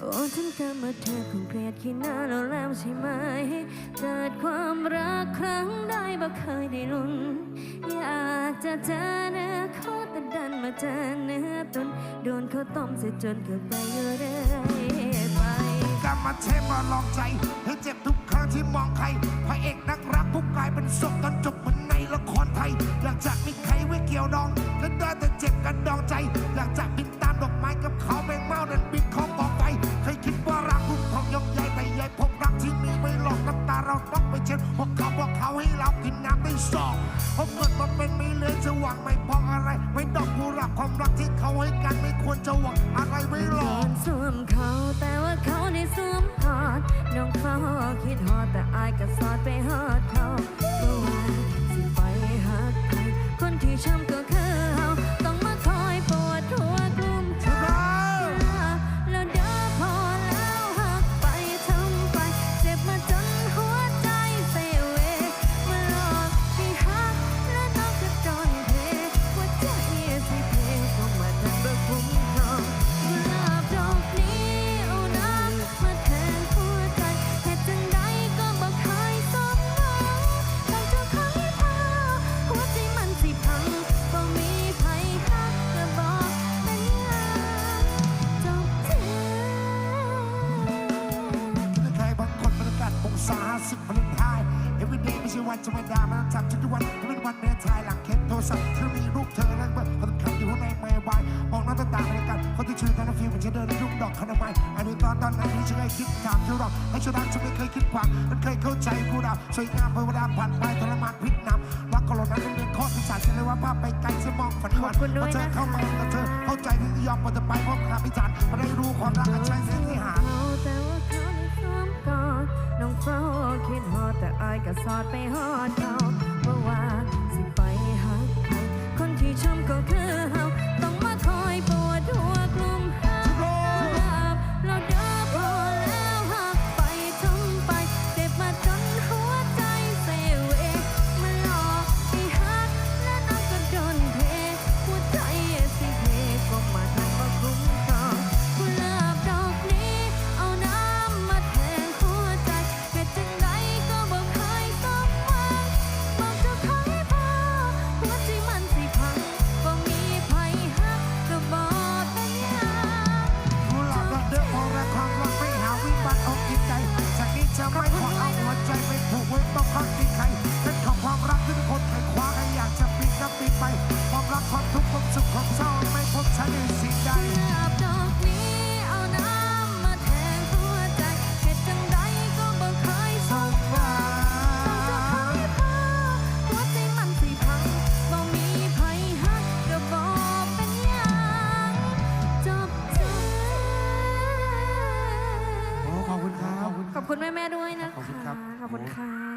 โอ้ฉันเกิดมาเธอคงเกลียดขี้หน้าเราแล้วใช่ไหมเกิดความรักครั้งใดบ่เคยได้ลุ้นอยากจะเจอเนื้อเขาแต่ดันมาเจอเนื้อตุนโดนเขาต้มเสียจนเกือบไปเรื่อยไปกรรมาเทพมาลองใจให้เจ็บทุก ได้แต่เจ็บกันดองใจอยากจะบินตามดอกไม้กับเขาแมงเม่านั้นบินเข้ากองไฟเคยคิดว่ารักคุณทองยกใหญ่แต่ใหญ่พบรักที่มีไม่หลอกน้ำตาเราต้องไปเช็ดพวกเขาบอกเขาให้เรากินน้ำได้สองเพราะเกิดมาเป็นไม่เลือจะหวังไม่พออะไร ไม่ดอกกุหลาบความรักที่เขาให้กันไม่ควรจะหวังอะไรไว้หรโดอกนสวมเขาแต่ว่าเขาได้สวมกอดน้องเขาคิดฮอดแต่อายก็สอดไปฮอด สิบมันทาย everyday ไม่ใช่วันจะมาด่ามันจับฉันทุกวันถ้าเป็นวันเดินทายหลังเข็นโทรศัพท์เธอมีรูปเธอแล้วเมื่อคนขับอยู่ข้างในไม่วายมองหน้าตาต่างกัน คนที่ชื่อกันนะฟิลมันจะเดินยุ่งดอกขนาดไม้อันนี้ตอนตอนนั้นที่ฉันเคยคิดถามเธอหรอกให้ฉันรักฉันไม่เคยคิดขวางมันเคยเข้าใจกูดาวสวยงามเพื่อเวลาผ่านไปทรมานพิษน้ำรักก็หล่นนั้นเป็นข้อที่สารฉันเลยว่าภาพไปไกลฉันมองฝันหวานขอบคุณด้วยพอเธอนะคะเข้ามาแล้วเธอเข้าใจที่ยอมปฏิไปเพราะขาพิจารณ์มาได้รู้ความรักกันใช้สิ่งที่หาเขาายก็สอดไปฮอด คุณครับขอบคุณแม่ ๆ ด้วยนะคะ ขอบคุณครับขอบคุณค่ะ